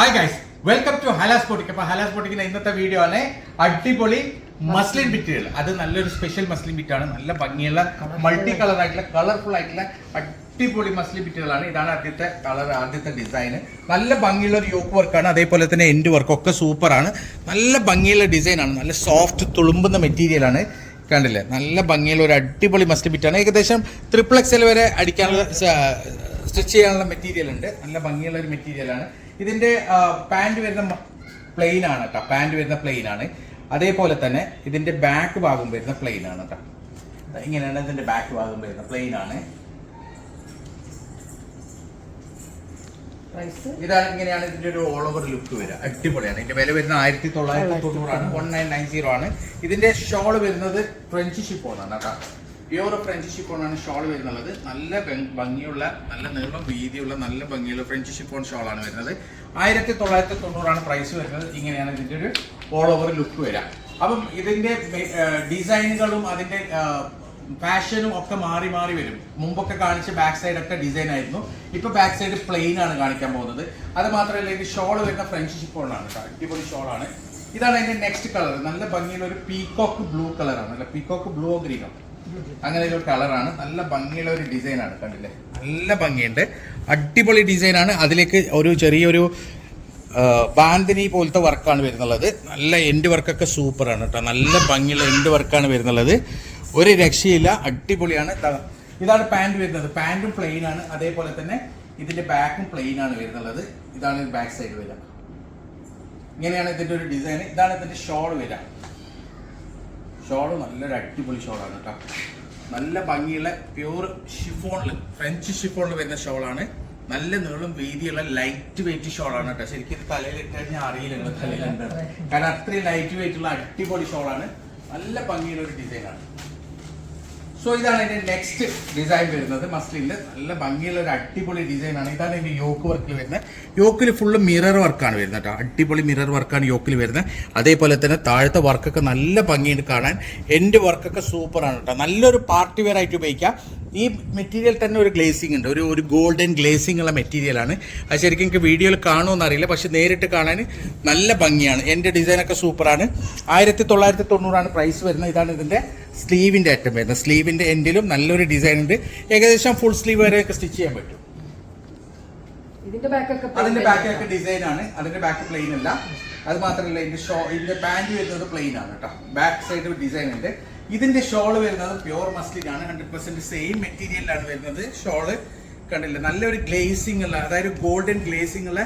Hi guys welcome to Halas boutique അപ്പൊ ഹലാസ് ബോട്ടിക്കിന്റെ ഇന്നത്തെ video ആണ് അടിപൊളി മസ്ലിൻ ബിറ്റുകൾ അത് നല്ലൊരു സ്പെഷ്യൽ മസ്ലിൻ ബിറ്റാണ് നല്ല ഭംഗിയുള്ള മൾട്ടി കളർ ആയിട്ടുള്ള കളർഫുൾ ആയിട്ടുള്ള അടിപൊളി മസ്ലിൻ ബിറ്റുകളാണ് ഇതാണ് ആദ്യത്തെ കളർ ആദ്യത്തെ ഡിസൈൻ നല്ല ഭംഗിയുള്ള ഒരു യോക്ക് വർക്കാണ് അതേപോലെ തന്നെ എൻഡ് വർക്ക് ഒക്കെ സൂപ്പറാണ് നല്ല ഭംഗിയുള്ള ഡിസൈനാണ് ആണ്. നല്ല സോഫ്റ്റ് തുളുമ്പുന്ന മെറ്റീരിയലാണ് കണ്ടില്ലേ? നല്ല ഭംഗിയുള്ള ഒരു അടിപൊളി മസ്റ്റ് ബിറ്റാണ് ഏകദേശം ട്രിപ്പിൾ എക്സൽ വരെ അടിക്കാനുള്ള സ്റ്റിച്ച് ചെയ്യാനുള്ള മെറ്റീരിയൽ ഉണ്ട്. നല്ല ഭംഗിയുള്ള ഒരു മെറ്റീരിയലാണ് ഇതിന്റെ പാന്റ് വരുന്ന പ്ലെയിൻ ആണ് കേട്ടോ പാന്റ് വരുന്ന പ്ലെയിൻ ആണ്. അതേപോലെ തന്നെ ഇതിന്റെ ബാക്ക് ഭാഗം വരുന്ന പ്ലെയിൻ ആണ് കേട്ടോ ഇങ്ങനെയാണ് ഇതിന്റെ ബാക്ക് ഭാഗം വരുന്ന പ്ലെയിൻ ആണ്. ഇതാണ് ഇങ്ങനെയാണ് ഇതിന്റെ ഒരു ഓൾ ഓവർ ലുക്ക് വരിക. അടിപൊളിയാണ്. ഇതിന്റെ വില വരുന്നത് ആയിരത്തി തൊള്ളായിരത്തി തൊണ്ണൂറാണ്. വൺ നയൻ നയൻ സീറോ ആണ്. ഇതിന്റെ ഷോൾ വരുന്നത് ഫ്രഞ്ച് ഷിപ്പോണാണ് കേട്ടോ പ്യൂർ ഫ്രഞ്ച് ഷിപ്പോണാണ് ഷോൾ വരുന്നത്. നല്ല ഭംഗിയുള്ള നല്ല നീളം വീതിയുള്ള നല്ല ഭംഗിയുള്ള ഫ്രഞ്ച് ഷിപ്പോൺ ഷോളാണ് വരുന്നത്. ആയിരത്തി തൊള്ളായിരത്തി തൊണ്ണൂറാണ് പ്രൈസ് വരുന്നത്. ഇങ്ങനെയാണ് ഇതിന്റെ ഒരു ഓൾ ഓവർ ലുക്ക് വരിക അപ്പം ഇതിന്റെ ഡിസൈനുകളും അതിന്റെ ഫാഷനും ഒക്കെ മാറി മാറി വരും. മുമ്പൊക്കെ കാണിച്ച ബാക്ക് സൈഡ് ഒക്കെ ഡിസൈൻ ആയിരുന്നു. ഇപ്പൊ ബാക്ക് സൈഡ് പ്ലെയിൻ ആണ് കാണിക്കാൻ പോകുന്നത്. അത് മാത്രമല്ല ഇത് ഷോൾ വരുന്ന ഫ്രഞ്ച് ഷിപ്പോളാണ് അടിപൊളി ഷോളാണ് ഇതാണ് അതിന്റെ നെക്സ്റ്റ് കളർ നല്ല ഭംഗിയുള്ള ഒരു പീകോക്ക് ബ്ലൂ കളറാണ് അല്ല പീകോക്ക് ബ്ലൂ ഗ്രീനോ അങ്ങനെ ഒരു കളറാണ്. നല്ല ഭംഗിയുള്ള ഒരു ഡിസൈനാണ് കണ്ടില്ലേ? നല്ല ഭംഗിയുണ്ട്. അടിപൊളി ഡിസൈനാണ്. അതിലേക്ക് ഒരു ചെറിയൊരു ബാന്തിനി പോലത്തെ വർക്കാണ് വരുന്നുള്ളത്. നല്ല എൻഡ് വർക്കൊക്കെ സൂപ്പറാണ് കേട്ടോ. നല്ല ഭംഗിയുള്ള എൻഡ് വർക്കാണ് വരുന്നുള്ളത്. ഒരു രക്ഷയില്ല. അടിപൊളിയാണ്. ഇതാണ് പാന്റ് വരുന്നത്. പാന്റും പ്ലെയിൻ ആണ്. അതേപോലെ തന്നെ ഇതിന്റെ ബാക്കും പ്ലെയിൻ ആണ് വരുന്നുള്ളത്. ഇതാണ് ബാക്ക് സൈഡ് വരിക ഇങ്ങനെയാണ് ഇതിന്റെ ഒരു ഡിസൈൻ ഇതാണ് ഇതിന്റെ ഷോൾ വരിക ഷോൾ നല്ലൊരു അടിപൊളി ഷോളാണ് കേട്ടോ. നല്ല ഭംഗിയുള്ള പ്യൂർ ഷിഫോണിൽ ഫ്രഞ്ച് ഷിഫോണിൽ വരുന്ന ഷോളാണ്. നല്ല നീളും വീതിയുള്ള ലൈറ്റ് വെയിറ്റ് ഷോളാണ് കേട്ടോ. ശരിക്കും തലയിൽ ഇട്ട് കഴിഞ്ഞാൽ അറിയില്ല തലയിലുണ്ട് കാരണം അത്രയും ലൈറ്റ് വെയിറ്റ് ഉള്ള അടിപൊളി ഷോളാണ്. നല്ല ഭംഗിയുള്ള ഒരു ഡിസൈനാണ് സോ ഇതാണ് ഇതിന്റെ നെക്സ്റ്റ് ഡിസൈൻ വരുന്നത്. മസ്ലിന്റെ നല്ല ഭംഗിയുള്ള ഒരു അടിപൊളി ഡിസൈൻ ആണ്. ഇതാണ് ഇതിന്റെ യോക്ക് വർക്കിൽ വരുന്നത്. യോക്കിൽ ഫുള്ള് മിറർ വർക്കാണ് വരുന്നത് കേട്ടോ. അടിപൊളി മിറർ വർക്കാണ് യോക്കിൽ വരുന്നത്. അതേപോലെ തന്നെ താഴത്തെ വർക്കൊക്കെ നല്ല ഭംഗിയുണ്ട് കാണാൻ. എൻഡ് വർക്കൊക്കെ സൂപ്പറാണ് കേട്ടോ. നല്ലൊരു പാർട്ടി വെയർ ആയിട്ട് ഉപയോഗിക്കാം. ഈ മെറ്റീരിയൽ തന്നെ ഒരു ഗ്ലേസിംഗ് ഉണ്ട്. ഒരു ഒരു ഗോൾഡൻ ഗ്ലേസിംഗ് ഉള്ള മെറ്റീരിയലാണ് അത് ശരിക്കും എനിക്ക് വീഡിയോയിൽ കാണുമെന്ന് അറിയില്ല. പക്ഷെ നേരിട്ട് കാണാൻ നല്ല ഭംഗിയാണ്. എന്റെ ഡിസൈനൊക്കെ സൂപ്പറാണ് ആയിരത്തി തൊള്ളായിരത്തി തൊണ്ണൂറാണ് പ്രൈസ് വരുന്നത്. ഇതാണ് ഇതിന്റെ സ്ലീവിന്റെ അറ്റം വരുന്നത് സ്ലീവിന്റെ എൻഡിലും നല്ലൊരു ഡിസൈൻ ഉണ്ട്. ഏകദേശം ഫുൾ സ്ലീവ് വരെയൊക്കെ സ്റ്റിച്ച് ചെയ്യാൻ പറ്റും. അതിന്റെ ബാക്കൊക്കെ ഡിസൈൻ ആണ്. അതിന്റെ ബാക്ക് പ്ലെയിൻ അല്ല. അത് മാത്രമല്ല ഇതിന്റെ ഷോ ഇതിന്റെ പാന്റ് വരുന്നത് പ്ലെയിൻ ആണ് കേട്ടോ. ബാക്ക് സൈഡ് ഡിസൈൻ ഉണ്ട്. ഇതിന്റെ ഷോൾ വരുന്നത് പ്യുവർ മസ്ലിൻ ആണ്. ഹൺഡ്രഡ് പെർസെന്റ് സെയിം മെറ്റീരിയലാണ് വരുന്നത്. ഷോൾ കണ്ടില്ല? നല്ലൊരു ഗ്ലേസിംഗ് ഉള്ള അതായത് ഗോൾഡൻ ഗ്ലേസിംഗ് ഉള്ള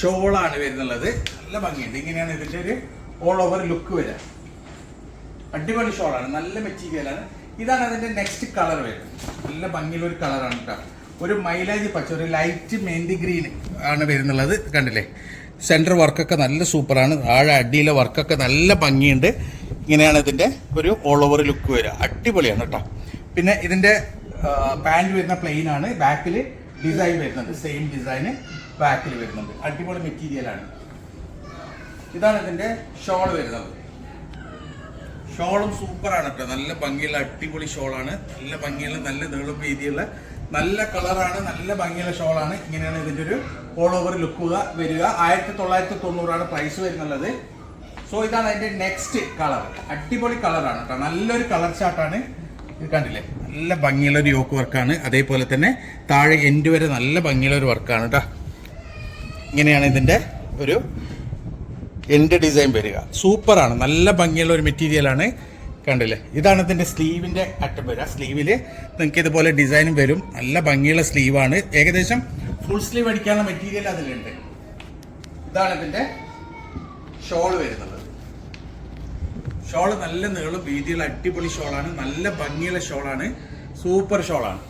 ഷോളാണ് വരുന്നുള്ളത്. നല്ല ഭംഗിയുണ്ട്. ഇങ്ങനെയാണ് ഇതിന്റെ ഒരു ഓൾ ഓവർ ലുക്ക് വരിക അടിപൊളി ഷോളാണ് നല്ല മെറ്റീരിയലാണ് ഇതാണ് അതിന്റെ നെക്സ്റ്റ് കളർ വരുന്നത്. നല്ല ഭംഗിയുള്ള ഒരു കളറാണ് കേട്ടോ ഒരു മൈലേജ് പച്ച ഒരു ലൈറ്റ് മെഹന്തി ഗ്രീൻ ആണ് വരുന്നുള്ളത്. കണ്ടില്ലേ? സെന്റർ വർക്കൊക്കെ നല്ല സൂപ്പറാണ് താഴെ അടിയിലെ വർക്കൊക്കെ നല്ല ഭംഗിയുണ്ട്. ഇങ്ങനെയാണ് ഇതിന്റെ ഒരു ഓൾ ഓവർ ലുക്ക് വരിക. അടിപൊളിയാണ് കേട്ടോ പിന്നെ ഇതിന്റെ പാന്റ് വരുന്ന പ്ലെയിൻ ആണ്. ബാക്കിൽ ഡിസൈൻ വരുന്നുണ്ട്. സെയിം ഡിസൈന് ബാക്കിൽ വരുന്നുണ്ട്. അടിപൊളി മെറ്റീരിയലാണ് ഇതാണ് ഇതിന്റെ ഷോൾ വരുന്നത്. ഷോളും സൂപ്പറാണ് കേട്ടോ. നല്ല ഭംഗിയുള്ള അടിപൊളി ഷോളാണ്. നല്ല ഭംഗിയുള്ള നല്ല നീളം വീതിയുള്ള നല്ല കളറാണ് നല്ല ഭംഗിയുള്ള ഷോളാണ്. ഇങ്ങനെയാണ് ഇതിന്റെ ഒരു ഓൾ ഓവർ ലുക്ക് വരിക. ആയിരത്തി തൊള്ളായിരത്തി തൊണ്ണൂറാണ് പ്രൈസ് വരുന്നുള്ളത്. സോ ഇതാണ് അതിന്റെ നെക്സ്റ്റ് കളർ അടിപൊളി കളറാണ് കേട്ടോ. നല്ലൊരു കളർ ചാർട്ടാണ് കണ്ടില്ലേ? നല്ല ഭംഗിയുള്ള ഒരു യോക്ക് വർക്കാണ് അതേപോലെ തന്നെ താഴെ എൻഡ് വരെ നല്ല ഭംഗിയുള്ള ഒരു വർക്കാണ് കേട്ടോ. ഇങ്ങനെയാണ് ഇതിന്റെ ഒരു എന്റെ ഡിസൈൻ വരിക. സൂപ്പറാണ്. നല്ല ഭംഗിയുള്ള ഒരു മെറ്റീരിയലാണ് കണ്ടില്ലേ? ഇതാണ് ഇതിന്റെ സ്ലീവിന്റെ അറ്റം വരിക. സ്ലീവിൽ നിങ്ങൾക്ക് ഇതുപോലെ ഡിസൈനും വരും. നല്ല ഭംഗിയുള്ള സ്ലീവാണ് ഏകദേശം ഫുൾ സ്ലീവ് അടിക്കാനുള്ള മെറ്റീരിയൽ അതിലുണ്ട്. ഇതാണ് ഇതിന്റെ ഷോൾ വരുന്നത്. ഷോൾ നല്ല നീളം വീതിയുള്ള അടിപൊളി ഷോളാണ് നല്ല ഭംഗിയുള്ള ഷോളാണ് സൂപ്പർ ഷോളാണ്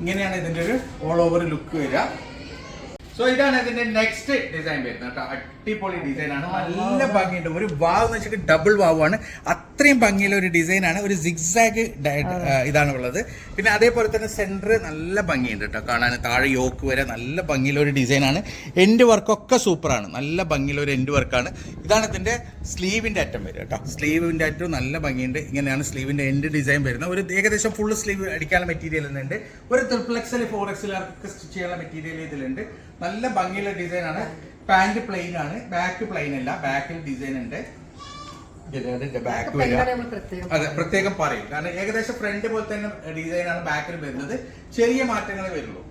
ഇങ്ങനെയാണ് ഇതിന്റെ ഒരു ഓൾ ഓവർ ലുക്ക് വരിക. സോ ഇതാണ് ഇതിന്റെ നെക്സ്റ്റ് ഡിസൈൻ വരുന്നത് കേട്ടോ. അടിപൊളി ഡിസൈൻ ആണ്. നല്ല ഭംഗിയുണ്ട്. ഒരു വാവ് എന്ന് വെച്ചാൽ ഡബിൾ വാവാണ് അത്രയും ഭംഗിയുള്ള ഒരു ഡിസൈൻ ആണ്. ഒരു സിക്സാഗ് ഇതാണ് ഉള്ളത്. പിന്നെ അതേപോലെ തന്നെ സെന്റർ നല്ല ഭംഗിയുണ്ട് കേട്ടോ കാണാൻ. താഴെ യോക്ക് വരെ നല്ല ഭംഗിയുള്ള ഒരു ഡിസൈൻ ആണ്. എൻഡ് വർക്കൊക്കെ സൂപ്പറാണ് നല്ല ഭംഗിയുള്ള ഒരു എൻഡ് വർക്കാണ് ഇതാണ് ഇതിന്റെ സ്ലീവിന്റെ അറ്റം വരും കേട്ടോ. സ്ലീവിന്റെ അറ്റം നല്ല ഭംഗിയുണ്ട്. ഇങ്ങനെയാണ് സ്ലീവിന്റെ എൻഡ് ഡിസൈൻ വരുന്നത്. ഒരു ഏകദേശം ഫുൾ സ്ലീവ് അടിക്കാനുള്ള മെറ്റീരിയൽ ഉണ്ട് ഒരു ത്രിപ്ലക്സിൽ ഫോർ എക്സിലൊക്കെ സ്റ്റിച്ച് ചെയ്യാനുള്ള മെറ്റീരിയൽ ഇതിലുണ്ട്. നല്ല ഭംഗിയുള്ള ഡിസൈൻ ആണ്. പാന്റ് പ്ലെയിൻ ആണ്. ബാക്ക് പ്ലെയിൻ അല്ല. ബാക്കിൽ ഡിസൈൻ ഉണ്ട്. ബാക്ക് അതെ പ്രത്യേകം പറയും. കാരണം ഏകദേശം ഫ്രണ്ട് പോലെ തന്നെ ഡിസൈൻ ആണ് ബാക്കിൽ വരുന്നത്. ചെറിയ മാറ്റങ്ങളെ വരുള്ളൂ.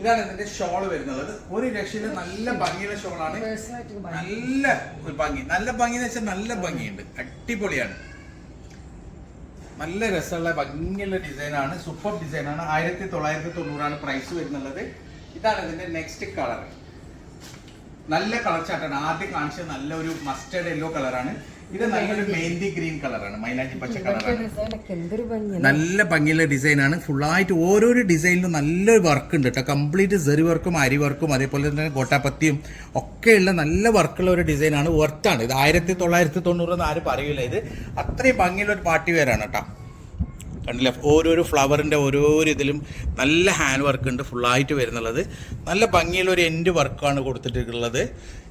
ഇതാണ് ഇതിന്റെ ഷോൾ വരുന്നത്. ഒരു രക്ഷയിൽ നല്ല ഭംഗിയുള്ള ഷോളാണ് ആണ്. നല്ല ഒരു ഭംഗി. നല്ല ഭംഗി എന്ന് വെച്ചാൽ നല്ല ഭംഗിയുണ്ട്. അടിപൊളിയാണ്. നല്ല രസമുള്ള ഭംഗിയുള്ള ഡിസൈനാണ് സൂപ്പർ ഡിസൈനാണ് ആയിരത്തി തൊള്ളായിരത്തി തൊണ്ണൂറാണ് പ്രൈസ് വരുന്നുള്ളത്. ഇതാണ് ഇതിന്റെ നെക്സ്റ്റ് കളർ നല്ല കളർ ചാട്ടാണ് ആദ്യം കാണിച്ചത് നല്ല ഒരു മസ്റ്റേർഡ് യെല്ലോ കളറാണ് ഇത് നല്ലൊരു മെഹന്തി ഗ്രീൻ കളറാണ് മൈലാഞ്ചി പച്ച കളറാണ് നല്ല ഭംഗിയുള്ള ഡിസൈനാണ് ഫുള്ളായിട്ട് ഓരോരോ ഡിസൈനിലും നല്ലൊരു വർക്ക് ഉണ്ട് കേട്ടോ കംപ്ലീറ്റ് സെറി വർക്കും അരി വർക്കും അതേപോലെ തന്നെ ഗോട്ടാപ്പത്തിയും ഒക്കെയുള്ള നല്ല വർക്കുള്ള ഒരു ഡിസൈനാണ് വർത്താണ് ഇത് ആയിരത്തി തൊള്ളായിരത്തി തൊണ്ണൂറ് എന്ന് ആരും പറയൂല ഇത്. അത്രയും ഭംഗിയുള്ള ഒരു പാർട്ടി വെയറാണ് കേട്ടോ കണ്ടില്ല? ഓരോരോ ഫ്ലവറിന്റെ ഓരോരോ ഇതിലും നല്ല ഹാൻഡ് വർക്ക് ഉണ്ട് ഫുള്ളായിട്ട് വരുന്നുള്ളത്. നല്ല ഭംഗിയുള്ള ഒരു എൻഡ് വർക്കാണ് കൊടുത്തിട്ടുള്ളത്.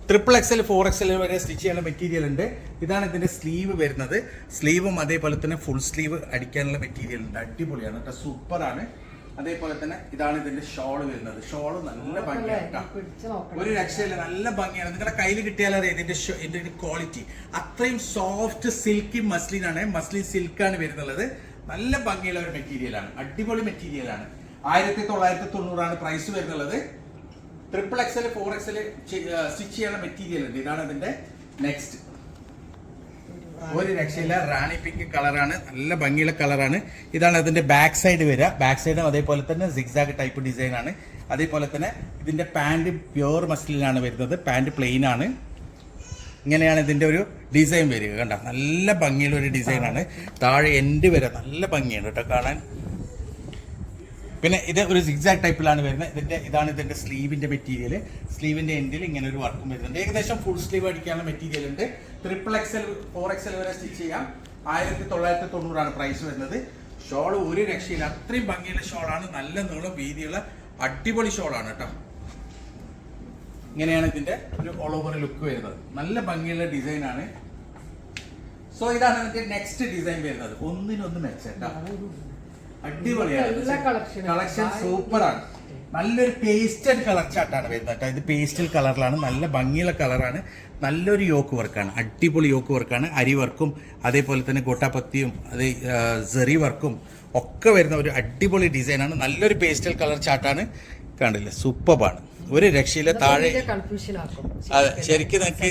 ട്രിപ്പിൾ എക്സൽ ഫോർ എക്സൽ വരെ സ്റ്റിച്ച് ചെയ്യുന്ന മെറ്റീരിയൽ ഉണ്ട്. ഇതാണ് ഇതിന്റെ സ്ലീവ് വരുന്നത്. സ്ലീവും അതേപോലെ തന്നെ ഫുൾ സ്ലീവ് അടിക്കാനുള്ള മെറ്റീരിയൽ ഉണ്ട്. അടിപൊളിയാണ് കേട്ടോ. സൂപ്പറാണ് അതേപോലെ തന്നെ ഇതാണ് ഇതിന്റെ ഷോൾ വരുന്നത്. ഷോൾ നല്ല ഭംഗിയാണ് ഒരു രക്ഷയില്ല. നല്ല ഭംഗിയാണ്. നിങ്ങളുടെ കയ്യിൽ കിട്ടിയാലറിയാം ഇതിന്റെ ഷോ- ഇതിന്റെ ക്വാളിറ്റി അത്രയും സോഫ്റ്റ് സിൽക്കി മസ്ലിൻ ആണ്. മസ്ലിൻ സിൽക്കാണ് വരുന്നുള്ളത്. നല്ല ഭംഗിയുള്ള ഒരു മെറ്റീരിയൽ ആണ്. അടിപൊളി മെറ്റീരിയൽ ആണ്. ആയിരത്തി തൊള്ളായിരത്തി തൊണ്ണൂറാണ് price വരുന്നുള്ളത് triple XL four XL stitch ചെയ്യുന്ന മെറ്റീരിയൽ ഉണ്ട്. ഇതാണ് അതിന്റെ നെക്സ്റ്റ് ഒരു രക്ഷയില്ല. റാണി പിങ്ക് കളറാണ് നല്ല ഭംഗിയുള്ള കളറാണ് ഇതാണ് അതിന്റെ ബാക്ക് സൈഡ് വരിക. ബാക്ക് സൈഡും അതേപോലെ തന്നെ സിക്സാഗ് ടൈപ്പ് ഡിസൈൻ ആണ്. അതേപോലെ തന്നെ ഇതിന്റെ പാന്റ് പ്യുവർ മസ്ലിനാണ് വരുന്നത്. പാന്റ് പ്ലെയിൻ ആണ്. ഇങ്ങനെയാണ് ഇതിന്റെ ഒരു ഡിസൈൻ വരിക. കണ്ട? നല്ല ഭംഗിയുള്ള ഒരു ഡിസൈനാണ് താഴെ എൻഡ് വരെ നല്ല ഭംഗിയാണ് കേട്ടോ കാണാൻ. പിന്നെ ഇത് ഒരു സിക്സാക്ട് ടൈപ്പിലാണ് വരുന്നത്. ഇതിന്റെ ഇതാണ് ഇതിന്റെ സ്ലീവിന്റെ മെറ്റീരിയൽ സ്ലീവിന്റെ എൻഡിൽ ഇങ്ങനെ ഒരു വർക്കും വരുന്നുണ്ട്. ഏകദേശം ഫുൾ സ്ലീവ് അടിക്കാനുള്ള മെറ്റീരിയൽ ഉണ്ട്. ട്രിപ്പിൾ എക്സൽ ഫോർ എക്സൽ വരെ സ്റ്റിച്ച് ചെയ്യാം. ആയിരത്തി തൊള്ളായിരത്തി തൊണ്ണൂറാണ് പ്രൈസ് വരുന്നത്. ഷോൾ ഒരു രക്ഷയില്ല. അത്രയും ഭംഗിയുള്ള ഷോളാണ് നല്ല നീളം വീതിയുള്ള അടിപൊളി ഷോളാണ് കേട്ടോ ഇങ്ങനെയാണ് ഇതിന്റെ ഒരു ഓൾ ഓവർ ലുക്ക് വരുന്നത്. നല്ല ഭംഗിയുള്ള ഡിസൈൻ ആണ്. സോ ഇതാണ് ഇതിന്റെ നെക്സ്റ്റ് ഡിസൈൻ വരുന്നത്. ഒന്നിനൊന്ന് മെച്ചേട്ടാ അടിപൊളിയാണ്. കളക്ഷൻ സൂപ്പറാണ് നല്ലൊരു പേസ്റ്റഡ് കളർ ചാട്ടാണ് വരുന്നത് കേട്ടോ. ഇത് പേസ്റ്റൽ കളറിലാണ് നല്ല ഭംഗിയുള്ള കളറാണ് നല്ലൊരു യോക്ക് വർക്കാണ് അടിപൊളി യോക്ക് വർക്കാണ് അരി വർക്കും അതേപോലെ തന്നെ ഗോട്ടാപ്പത്തിയും അതേ സെറി വർക്കും ഒക്കെ വരുന്ന ഒരു അടിപൊളി ഡിസൈനാണ് നല്ലൊരു പേസ്റ്റൽ കളർ ചാട്ടാണ് കണ്ടില്ലേ? സൂപ്പറാണ് ഒരു രക്ഷയില്ല താഴെ അതെ ശരിക്കും നമുക്ക്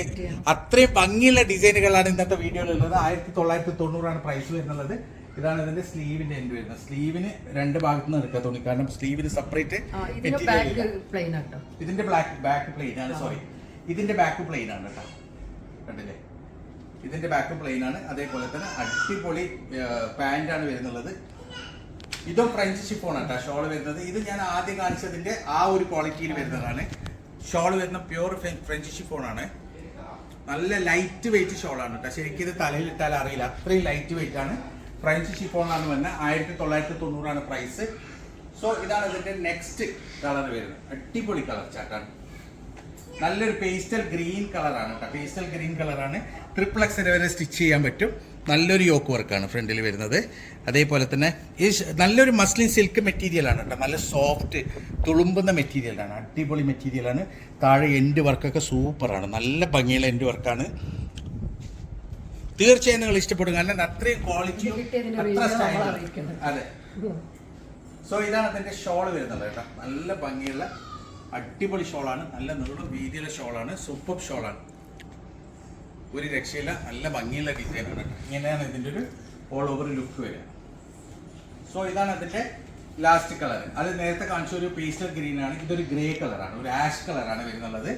അത്രയും ഭംഗിയുള്ള ഡിസൈനുകളാണ് ഇന്നത്തെ വീഡിയോയിൽ ഉള്ളത്. ആയിരത്തി തൊള്ളായിരത്തി തൊണ്ണൂറാണ് പ്രൈസ് വരുന്നത്. ഇതാണ് ഇതിന്റെ സ്ലീവിന്റെ എൻഡ് വരുന്നത്. സ്ലീവിന് രണ്ട് ഭാഗത്ത് നിന്ന് എടുക്കാൻ തോന്നി. കാരണം സ്ലീവിന് സെപ്പറേറ്റ് ഇതിന്റെ ബ്ലാക്ക് ബാക്ക് പ്ലെയിൻ ആണ് സോറി ഇതിന്റെ ബാക്ക് പ്ലെയിൻ ആണ് കേട്ടോ കണ്ടില്ലേ? ഇതിന്റെ ബാക്ക് പ്ലെയിൻ ആണ്. അതേപോലെ തന്നെ അടിപൊളി പാന്റ് ആണ് വരുന്നുള്ളത്. ഇതും ഫ്രഞ്ച് ഷിഫോൺ കേട്ടോ ഷോൾ വരുന്നത്. ഇത് ഞാൻ ആദ്യം കാണിച്ചതിന്റെ ആ ഒരു ക്വാളിറ്റിയിൽ വരുന്നതാണ്. ഷോൾ വരുന്ന പ്യൂർ ഫ്രഞ്ച് ഷിഫോൺ ആണ്. നല്ല ലൈറ്റ് വെയിറ്റ് ഷോൾ ആണ് കേട്ടോ. ശരിക്കും ഇത് തലയിൽ ഇട്ടാൽ അറിയില്ല. അത്രയും ലൈറ്റ് വെയിറ്റ് ആണ്. ഫ്രഞ്ച് ഷിഫോൺ ആണ് വരുന്നത് ആയിരത്തി തൊള്ളായിരത്തി തൊണ്ണൂറാണ് പ്രൈസ് സോ ഇതാണ് ഇതിന്റെ നെക്സ്റ്റ് കളർ വരുന്നത്. അടിപൊളി കളർ ചാട്ടാണ് നല്ലൊരു പേസ്റ്റൽ ഗ്രീൻ കളറാണ് കേട്ടോ. പേസ്റ്റൽ ഗ്രീൻ കളറാണ് ട്രിപ്പിൾ വരെ സ്റ്റിച്ച് ചെയ്യാൻ പറ്റും. നല്ലൊരു യോക്ക് വർക്കാണ് ഫ്രണ്ടിൽ വരുന്നത്. അതേപോലെ തന്നെ ഈ നല്ലൊരു മസ്ലിൻ സിൽക്ക് മെറ്റീരിയലാണ് കേട്ടോ നല്ല സോഫ്റ്റ് തുളുമ്പുന്ന മെറ്റീരിയലാണ് അടിപൊളി മെറ്റീരിയലാണ് താഴെ എൻഡ് വർക്കൊക്കെ സൂപ്പറാണ് നല്ല ഭംഗിയുള്ള എൻഡ് വർക്കാണ് തീർച്ചയായും നിങ്ങൾ ഇഷ്ടപ്പെടും. കാരണം അത്രയും ക്വാളിറ്റിയും കിട്ടിയതിന്റെ അത്ര reason സ്റ്റൈലും അതെ. സോ ഇതാണ് അതിന്റെ ഷോൾ വരുന്നത് കേട്ടോ. നല്ല ഭംഗിയുള്ള അടിപൊളി ഷോളാണ് നല്ല നീളും വീതിയുള്ള ഷോളാണ് സൂപ്പർ ഷോളാണ് ഒരു രക്ഷയില്ല നല്ല ഭംഗിയുള്ള ഡിസൈനാണ് ഇങ്ങനെയാണ് ഇതിന്റെ ഒരു ഓൾ ഓവർ ലുക്ക് വരിക. സോ ഇതാണ് അതിന്റെ ലാസ്റ്റ് കളർ അത് നേരത്തെ കാണിച്ച ഒരു പേസ്റ്റൽ ഗ്രീൻ ആണ്. ഇതൊരു ഗ്രേ കളറാണ് ഒരു ആഷ് കളറാണ് വരുന്നുള്ളത്.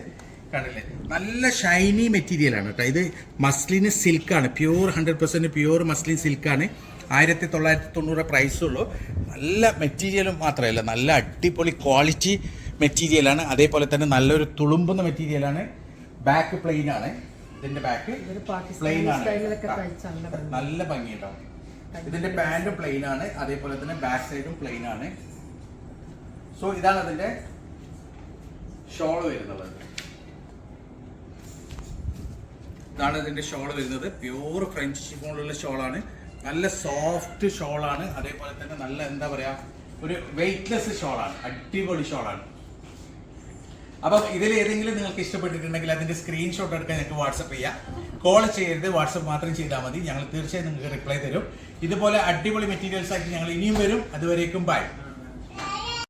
കണ്ടില്ലേ? നല്ല ഷൈനി മെറ്റീരിയൽ ആണ് കേട്ടോ. ഇത് muslin സിൽക്കാണ് pure hundred percent pure muslin സിൽക്കാണ് ആയിരത്തി തൊള്ളായിരത്തി തൊണ്ണൂറ് പ്രൈസ് ഉള്ളൂ. നല്ല മെറ്റീരിയലും മാത്രമല്ല നല്ല അടിപൊളി ക്വാളിറ്റി മെറ്റീരിയലാണ് അതേപോലെ തന്നെ നല്ലൊരു തുളുമ്പുന്ന മെറ്റീരിയലാണ് ബാക്ക് പ്ലെയിൻ ആണ്. ഇതിന്റെ ബാക്ക് പ്ലെയിൻ ആണ്. നല്ല ഭംഗി. ഉണ്ടാവും ഭംഗിയുണ്ടാവും. ഇതിന്റെ പാന്റും പ്ലെയിൻ ആണ്. അതേപോലെ തന്നെ ബാക്ക് സൈഡും പ്ലെയിൻ ആണ്. സോ ഇതാണ് അതിന്റെ ഷോൾ വരുന്നത്. ഇതാണ് ഇതിന്റെ ഷോൾ വരുന്നത്. പ്യൂർ ഫ്രഞ്ച് ഷിഫോണിലുള്ള ആണ്. നല്ല സോഫ്റ്റ് ഷോൾ ആണ്. അതേപോലെ തന്നെ നല്ല എന്താ പറയാ ഒരു വെയിറ്റ്ലെസ് ഷോൾ ആണ്. അടിപൊളി ഷോളാണ് അപ്പം ഇതിൽ ഏതെങ്കിലും നിങ്ങൾക്ക് ഇഷ്ടപ്പെട്ടിട്ടുണ്ടെങ്കിൽ അതിന്റെ സ്ക്രീൻഷോട്ട് എടുക്കാൻ ഞങ്ങൾക്ക് വാട്സപ്പ് ചെയ്യാം. കോൾ ചെയ്യരുത് വാട്സപ്പ് മാത്രം ചെയ്താൽ മതി. ഞങ്ങൾ തീർച്ചയായും നിങ്ങൾക്ക് റിപ്ലൈ തരും. ഇതുപോലെ അടിപൊളി മെറ്റീരിയൽസ് ആയിട്ട് ഞങ്ങൾ ഇനിയും വരും. അതുവരേക്കും ബൈ